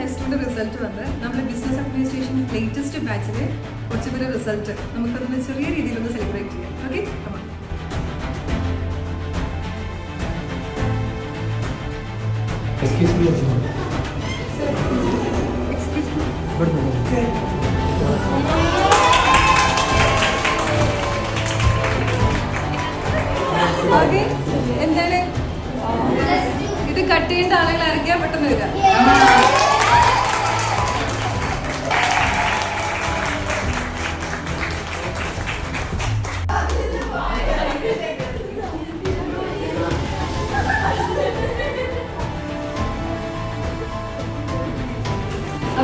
Plus ടുവിന്റെ result വന്ന് നമ്മുടെ ബിസിനസ് അഡ്മിനിസ്ട്രേഷൻ ലേറ്റസ്റ്റ് ബാച്ചിലെ കുറച്ച് പേര് റിസൾട്ട് നമുക്കതൊന്ന് ചെറിയ രീതിയിലൊന്ന് സെലിബ്രേറ്റ് ചെയ്യാം. ഓക്കെ എക്സ്ക്യൂസ് മീ ഓക്കെ എന്താണ്? ഇത് കട്ട് ചെയ്യേണ്ട ആളുകൾ അറിയിക്കാൻ പെട്ടെന്ന് വരാം.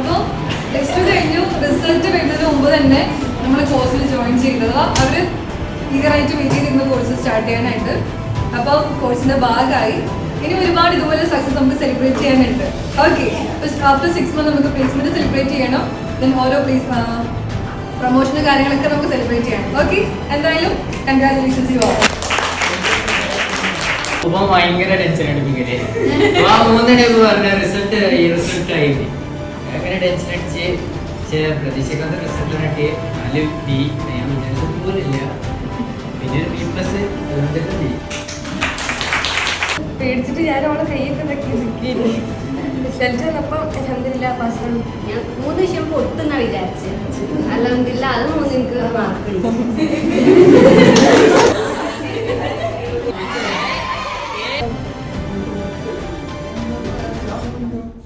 അപ്പോൾ പ്ലസ് ടു കഴിഞ്ഞു റിസൾട്ട് വരുന്നതിന് മുമ്പ് തന്നെ നമ്മൾ കോഴ്സിൽ ജോയിൻ ചെയ്തത്. അവർ ഈഗറായിട്ട് വെയിറ്റ് ചെയ്തിരുന്ന കോഴ്സ് സ്റ്റാർട്ട് ചെയ്യാനായിട്ട്. അപ്പോൾ കോഴ്സിന്റെ ഭാഗമായി ഇനി ഒരുപാട് ഇതുപോലെ സക്സസ് നമുക്ക് സെലിബ്രേറ്റ് ചെയ്യാനുണ്ട്. ഓക്കെ ആഫ്റ്റർ സിക്സ് മന്ത് നമുക്ക് പ്ലേസ്മെന്റ് സെലിബ്രേറ്റ് ചെയ്യണം. ദെൻ ഓരോ പ്ലേസ് പ്രൊമോഷനും കാര്യങ്ങളൊക്കെ നമുക്ക് സെലിബ്രേറ്റ് ചെയ്യണം ഓക്കെ എന്തായാലും കൺഗ്രാചുലേഷൻസ് യു ആൾ ഭയങ്കര ടെൻഷൻ അടിപ്പിക്കൽ ആ മൂന്ന് ടൈപ്പ് പറഞ്ഞ റിസൾട്ട് റിസൾട്ട് ആയിട്ട് അങ്ങനെ ടെൻഷൻ അടിച്ച് ചില പ്രതീക്ഷിക്കാത്ത റിസൾട്ട് കിട്ടി നാല് ബി ഞാൻ വിചാരിച്ചത് പോലില്ല പിന്നെ ഒരു ബി പ്ലസ് എന്തൊക്കെ ബി പേടിച്ചിട്ട് ഞാൻ അവളെ കയ്യൊക്കെ തക്കി നിൽക്കിയില്ല റിസൾട്ട് വന്നപ്പോൾ അലഹമില്ല പാസ്സാണ് ഞാൻ മൂന്ന് വിഷയം പൊട്ടുന്നാ വിചാരിച്ചത് അലഹമില്ല അത് മൂന്ന് എനിക്ക് മാർക്ക് Thank.